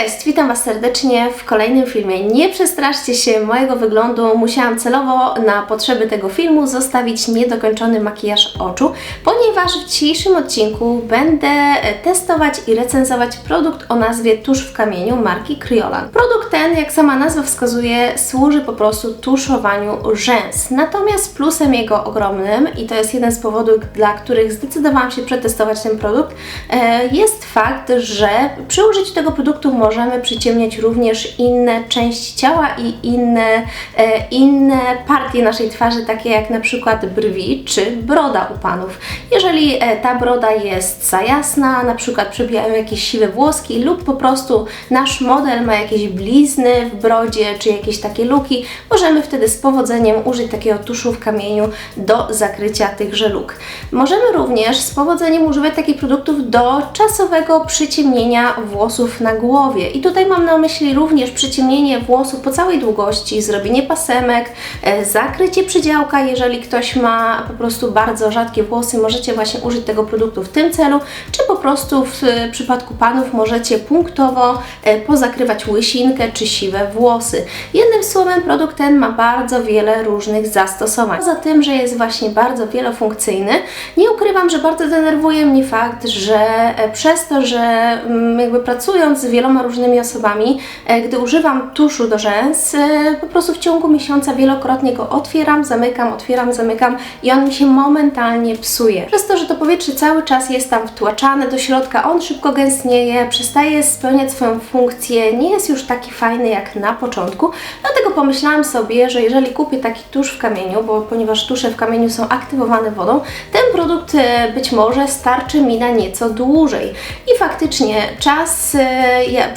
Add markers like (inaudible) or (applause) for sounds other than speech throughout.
Cześć, witam Was serdecznie w kolejnym filmie. Nie przestraszcie się mojego wyglądu. Musiałam celowo na potrzeby tego filmu zostawić niedokończony makijaż oczu, ponieważ w dzisiejszym odcinku będę testować i recenzować produkt o nazwie tusz w kamieniu marki Kryolan. Produkt ten, jak sama nazwa wskazuje, służy po prostu tuszowaniu rzęs. Natomiast plusem jego ogromnym, i to jest jeden z powodów, dla których zdecydowałam się przetestować ten produkt, e, jest fakt, że przy użyciu tego produktu możemy przyciemniać również inne części ciała i inne, e, inne partie naszej twarzy, takie jak na przykład brwi czy broda u panów. Jeżeli e, ta broda jest za jasna, na przykład przebijają jakieś siwe włoski lub po prostu nasz model ma jakieś blizny w brodzie czy jakieś takie luki, możemy wtedy z powodzeniem użyć takiego tuszu w kamieniu do zakrycia tychże luk. Możemy również z powodzeniem używać takich produktów do czasowego przyciemnienia włosów na głowie. I tutaj mam na myśli również przyciemnienie włosów po całej długości, zrobienie pasemek, e, zakrycie przydziałka, jeżeli ktoś ma po prostu bardzo rzadkie włosy, możecie właśnie użyć tego produktu w tym celu, czy po prostu w e, przypadku panów możecie punktowo e, pozakrywać łysinkę czy siwe włosy. Jednym słowem produkt ten ma bardzo wiele różnych zastosowań. Poza tym, że jest właśnie bardzo wielofunkcyjny, nie ukrywam, że bardzo denerwuje mnie fakt, że przez to, że mm, jakby pracując z wieloma różnymi osobami, e, gdy używam tuszu do rzęs, e, po prostu w ciągu miesiąca wielokrotnie go otwieram, zamykam, otwieram, zamykam i on mi się momentalnie psuje. Przez to, że to powietrze cały czas jest tam wtłaczane do środka, on szybko gęstnieje, przestaje spełniać swoją funkcję, nie jest już taki fajny jak na początku. Dlatego pomyślałam sobie, że jeżeli kupię taki tusz w kamieniu, bo ponieważ tusze w kamieniu są aktywowane wodą, ten produkt e, być może starczy mi na nieco dłużej. I faktycznie czas,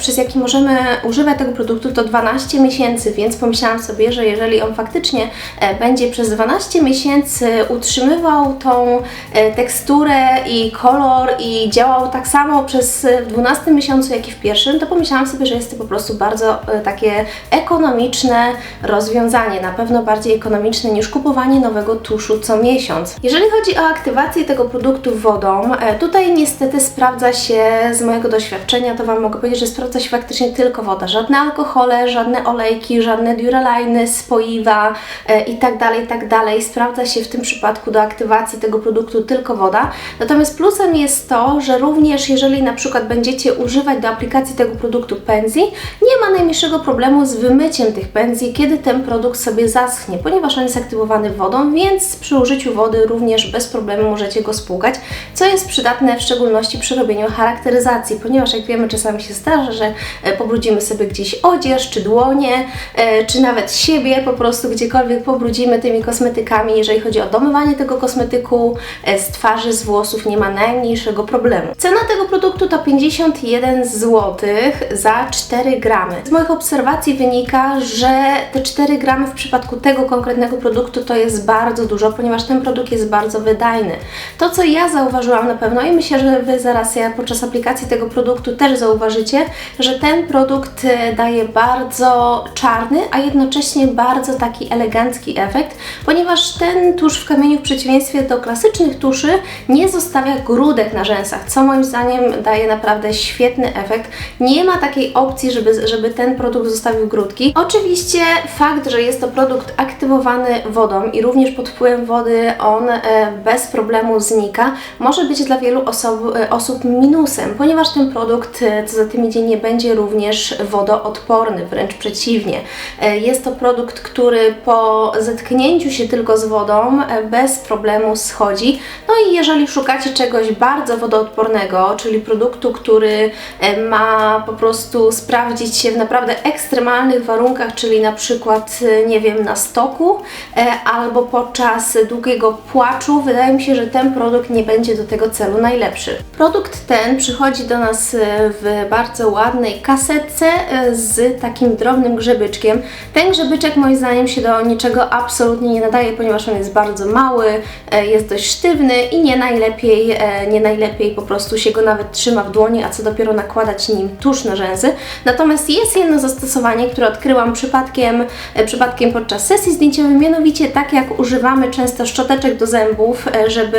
przez jaki możemy używać tego produktu, to 12 miesięcy, więc pomyślałam sobie, że jeżeli on faktycznie e, będzie przez 12 miesięcy utrzymywał tą e, teksturę i kolor i działał tak samo przez w 12 miesiącu, jak i w pierwszym, to pomyślałam sobie, że jest to po prostu bardzo takie ekonomiczne rozwiązanie. Na pewno bardziej ekonomiczne niż kupowanie nowego tuszu co miesiąc. Jeżeli chodzi o aktywację tego produktu wodą, tutaj niestety sprawdza się z mojego doświadczenia, to Wam mogę powiedzieć, że sprawdza się faktycznie tylko woda. Żadne alkohole, żadne olejki, żadne duraliny, spoiwa e, i tak tak dalej. Sprawdza się w tym przypadku do aktywacji tego produktu tylko woda. Natomiast plusem jest to, że również jeżeli na przykład będziecie używać do aplikacji tego produktu pędzli, nie ma najmniejszego problemu z wymyciem tych pędzli, kiedy ten produkt sobie zaschnie, ponieważ on jest aktywowany wodą, więc przy użyciu wody również bez problemu możecie go spłukać, co jest przydatne w szczególności przy robieniu charakteryzacji, ponieważ jak wiemy czasami się zdarza, że e, pobrudzimy sobie gdzieś odzież, czy dłonie, e, czy nawet siebie, po prostu gdziekolwiek pobrudzimy tymi kosmetykami. Jeżeli chodzi o domywanie tego kosmetyku e, z twarzy, z włosów, nie ma najmniejszego problemu. Cena tego produktu to 51 zł za 4 gramy. Z moich obserwacji wynika, że te 4 gramy w przypadku tego konkretnego produktu to jest bardzo dużo, ponieważ ten produkt jest bardzo wydajny. To, co ja zauważyłam na pewno i myślę, że Wy zaraz ja podczas aplikacji tego produktu też zauważycie, że ten produkt e, daje bardzo czarny, a jednocześnie bardzo taki elegancki efekt, ponieważ ten tusz w kamieniu w przeciwieństwie do klasycznych tuszy nie zostawia grudek na rzęsach, co moim zdaniem daje naprawdę świetny efekt. Nie ma takiej opcji, żeby, żeby ten produkt zostawił grudki. Oczywiście fakt, że jest to produkt aktywowany wodą i również pod wpływem wody on e, bez problemu znika, może być dla wielu osób, e, osób minusem, ponieważ ten produkt, co za tym idzie, nie będzie również wodoodporny, wręcz przeciwnie. E, jest to produkt, który po zetknięciu się tylko z wodą e, bez problemu schodzi. No i jeżeli szukacie czegoś bardzo wodoodpornego, czyli produktu, który e, ma po prostu sprawdzić się w naprawdę ekstremalnych warunkach, czyli na przykład, nie wiem, na stoku albo podczas długiego płaczu, wydaje mi się, że ten produkt nie będzie do tego celu najlepszy. Produkt ten przychodzi do nas w bardzo ładnej kasetce e, z takim drobnym grzebyczkiem. Ten grzebyczek moim zdaniem się do niczego absolutnie nie nadaje, ponieważ on jest bardzo mały, e, jest dość sztywny i nie najlepiej, e, nie najlepiej po prostu się go nawet trzyma w dłoni, a co dopiero nakładać nim tusz na rzęsy. Natomiast jest jedno zastosowanie, które odkryłam przypadkiem, przypadkiem podczas sesji zdjęciowej, mianowicie tak jak używamy często szczoteczek do zębów, żeby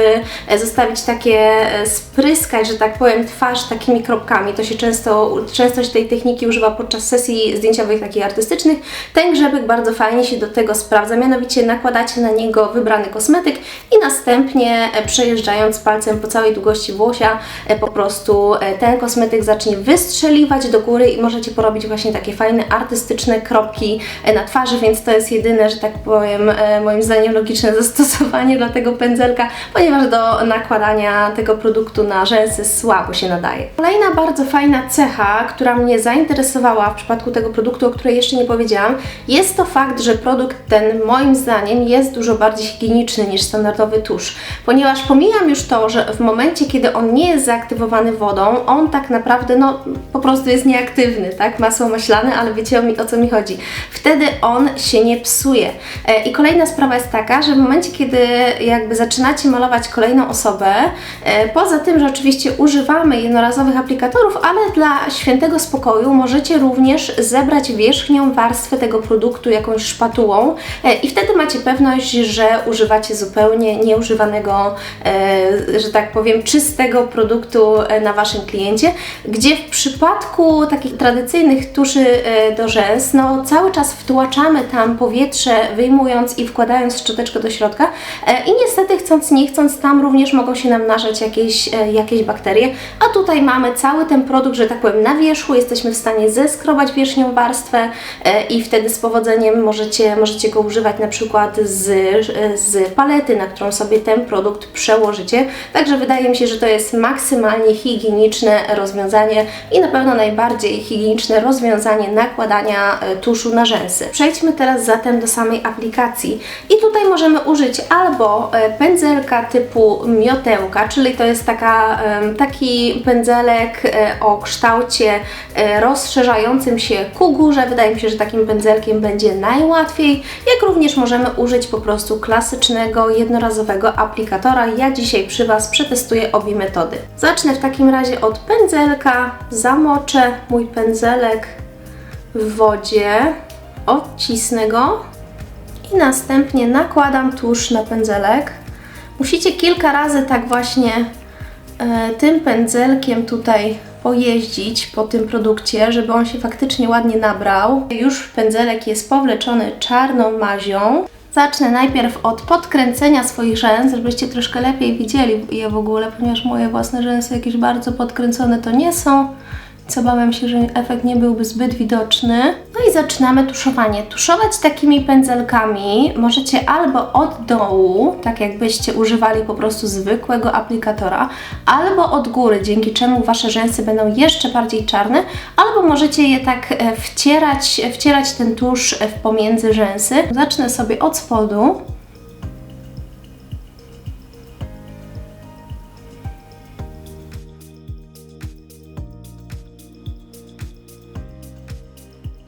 zostawić takie, spryskać, że tak powiem, twarz takimi kropkami. To się często, często się tej techniki używa podczas sesji zdjęciowych takich artystycznych. Ten grzebek bardzo fajnie się do tego sprawdza, mianowicie nakładacie na niego wybrany kosmetyk i następnie e, przejeżdżając palcem po całej długości włosia, e, po prostu e, ten kosmetyk zacznie wystrzeliwać do góry i możecie porobić właśnie takie fajne artystyczne kropki na twarzy, więc to jest jedyne, że tak powiem, moim zdaniem logiczne (laughs) zastosowanie dla tego pędzelka, ponieważ do nakładania tego produktu na rzęsy słabo się nadaje. Kolejna bardzo fajna cecha, która mnie zainteresowała w przypadku tego produktu, o której jeszcze nie powiedziałam, jest to fakt, że produkt ten moim zdaniem jest dużo bardziej higieniczny niż standardowy tusz, ponieważ pomijam już to, że w momencie, kiedy on nie jest zaaktywowany wodą, on tak naprawdę no po prostu jest nieaktywny, tak? Masło maślane, ale wiecie o, co mi chodzi. Wtedy on się nie psuje. E, I kolejna sprawa jest taka, że w momencie, kiedy jakby zaczynacie malować kolejną osobę, e, poza tym, że oczywiście używamy jednorazowych aplikatorów, ale dla świętego spokoju możecie również zebrać wierzchnią warstwę tego produktu jakąś szpatułą e, i wtedy macie pewność, że używacie zupełnie nieużywanego, e, że tak powiem, czystego produktu e, na Waszym kliencie, gdzie w przypadku takich tradycyjnych tuszy do rzęs, no cały czas wtłaczamy tam powietrze, wyjmując i wkładając szczoteczkę do środka i niestety chcąc nie chcąc tam również mogą się nam narzeć jakieś, jakieś bakterie, a tutaj mamy cały ten produkt, że tak powiem, na wierzchu, jesteśmy w stanie zeskrobać wierzchnią warstwę e, i wtedy z powodzeniem możecie, możecie go używać na przykład z, z palety, na którą sobie ten produkt przełożycie. Także wydaje mi się, że to jest maksymalnie higieniczne rozwiązanie i na pewno najbardziej higieniczne rozwiązanie nakładania e, tuszu na rzęsy. Przejdźmy teraz zatem do samej aplikacji. I tutaj możemy użyć albo e, pędzelka typu miotełka, czyli to jest taka, taki pędzelek o kształcie e, rozszerzającym się ku górze. Wydaje mi się, że takim pędzelkiem będzie najłatwiej, jak również możemy użyć po prostu klasycznego, jednorazowego aplikatora. Ja dzisiaj przy Was przetestuję obie metody. Zacznę w takim razie od pędzelka, zamoczę mój pędzelek w wodzie, odcisnę go i następnie nakładam tusz na pędzelek. Musicie kilka razy tak właśnie e, tym pędzelkiem tutaj pojeździć po tym produkcie, żeby on się faktycznie ładnie nabrał. Już pędzelek jest powleczony czarną mazią. Zacznę najpierw od podkręcenia swoich rzęs, żebyście troszkę lepiej widzieli je w ogóle, ponieważ moje własne rzęsy jakieś bardzo podkręcone to nie są. Co obawiam się, że efekt nie byłby zbyt widoczny. No i zaczynamy tuszowanie. Tuszować takimi pędzelkami możecie albo od dołu, tak jakbyście używali po prostu zwykłego aplikatora, albo od góry, dzięki czemu Wasze rzęsy będą jeszcze bardziej czarne, albo możecie je tak e, wcierać, wcierać ten tusz w pomiędzy rzęsy. Zacznę sobie od spodu.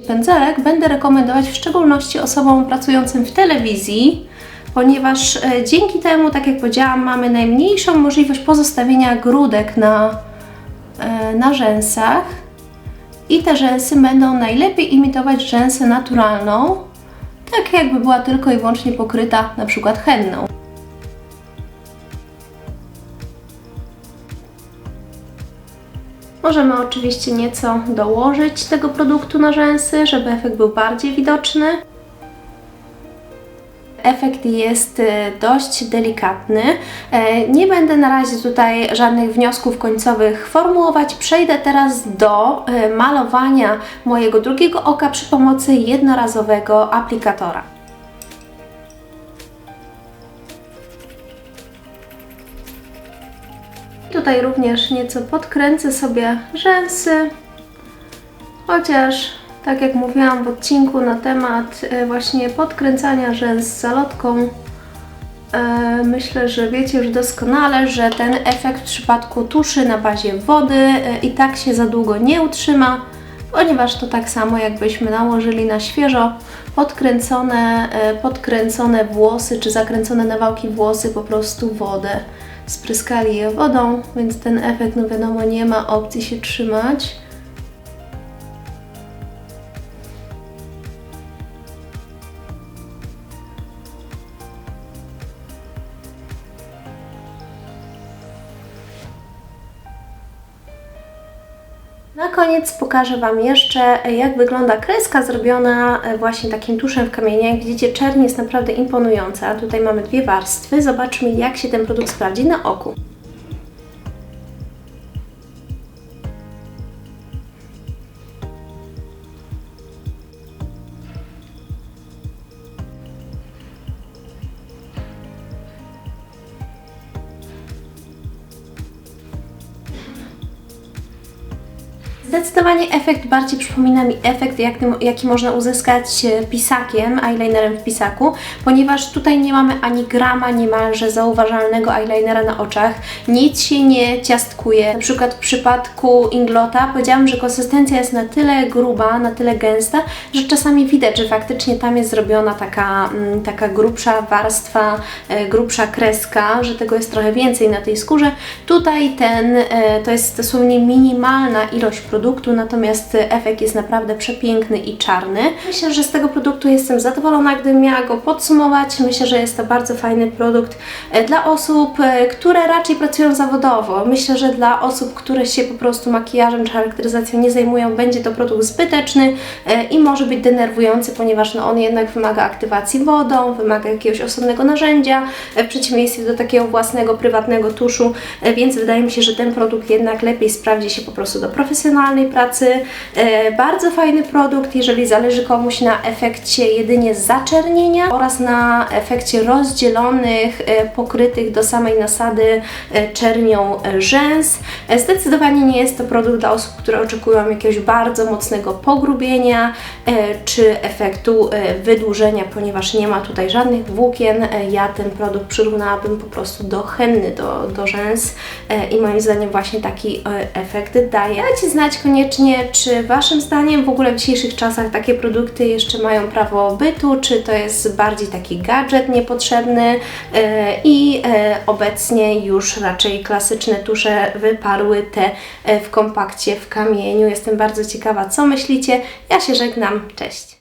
Pędzelek będę rekomendować w szczególności osobom pracującym w telewizji, ponieważ e, dzięki temu, tak jak powiedziałam, mamy najmniejszą możliwość pozostawienia grudek na, e, na rzęsach i te rzęsy będą najlepiej imitować rzęsę naturalną, tak jakby była tylko i wyłącznie pokryta na przykład henną. Możemy oczywiście nieco dołożyć tego produktu na rzęsy, żeby efekt był bardziej widoczny. Efekt jest e, dość delikatny. E, Nie będę na razie tutaj żadnych wniosków końcowych formułować. Przejdę teraz do e, malowania mojego drugiego oka przy pomocy jednorazowego aplikatora. Tutaj również nieco podkręcę sobie rzęsy, chociaż tak jak mówiłam w odcinku na temat e, właśnie podkręcania rzęs zalotką, e, myślę, że wiecie już doskonale, że ten efekt w przypadku tuszy na bazie wody e, i tak się za długo nie utrzyma, ponieważ to tak samo jakbyśmy nałożyli na świeżo podkręcone, podkręcone włosy czy zakręcone na wałki włosy po prostu wodę spryskali je wodą, więc ten efekt, no wiadomo, nie ma opcji się trzymać. Koniec pokażę Wam jeszcze, jak wygląda kreska zrobiona e, właśnie takim tuszem w kamieniu. Jak widzicie, czerń jest naprawdę imponująca. Tutaj mamy dwie warstwy. Zobaczmy, jak się ten produkt sprawdzi na oku. Zdecydowanie efekt bardziej przypomina mi efekt, jak, jaki można uzyskać e, pisakiem, eyelinerem w pisaku, ponieważ tutaj nie mamy ani grama niemalże zauważalnego eyelinera na oczach, nic się nie ciastkuje. Na przykład w przypadku Inglota powiedziałam, że konsystencja jest na tyle gruba, na tyle gęsta, że czasami widać, że faktycznie tam jest zrobiona taka, mm, taka grubsza warstwa, e, grubsza kreska, że tego jest trochę więcej na tej skórze. Tutaj ten, e, to jest dosłownie minimalna ilość produktu, natomiast efekt jest naprawdę przepiękny i czarny. Myślę, że z tego produktu jestem zadowolona, gdybym miała go podsumować. Myślę, że jest to bardzo fajny produkt e, dla osób, e, które raczej pracują zawodowo. Myślę, że dla osób, które się po prostu makijażem czy charakteryzacją nie zajmują, będzie to produkt zbyteczny e, i może być denerwujący, ponieważ no, on jednak wymaga aktywacji wodą, wymaga jakiegoś osobnego narzędzia, w przeciwieństwie do takiego własnego, prywatnego tuszu, więc wydaje mi się, że ten produkt jednak lepiej sprawdzi się po prostu do pracy. E, bardzo fajny produkt, jeżeli zależy komuś na efekcie jedynie zaczernienia oraz na efekcie rozdzielonych, e, pokrytych do samej nasady e, czernią rzęs. Zdecydowanie nie jest to produkt dla osób, które oczekują jakiegoś bardzo mocnego pogrubienia czy efektu wydłużenia, ponieważ nie ma tutaj żadnych włókien. Ja ten produkt przyrównałabym po prostu do henny, do, do rzęs i moim zdaniem właśnie taki efekt daje. Dajcie znać koniecznie, czy Waszym zdaniem w ogóle w dzisiejszych czasach takie produkty jeszcze mają prawo bytu, czy to jest bardziej taki gadżet niepotrzebny e, i e, obecnie już raczej klasyczne tusze wyparły te e, w kompakcie w kamieniu. Jestem bardzo ciekawa, co myślicie. Ja się żegnam. Cześć!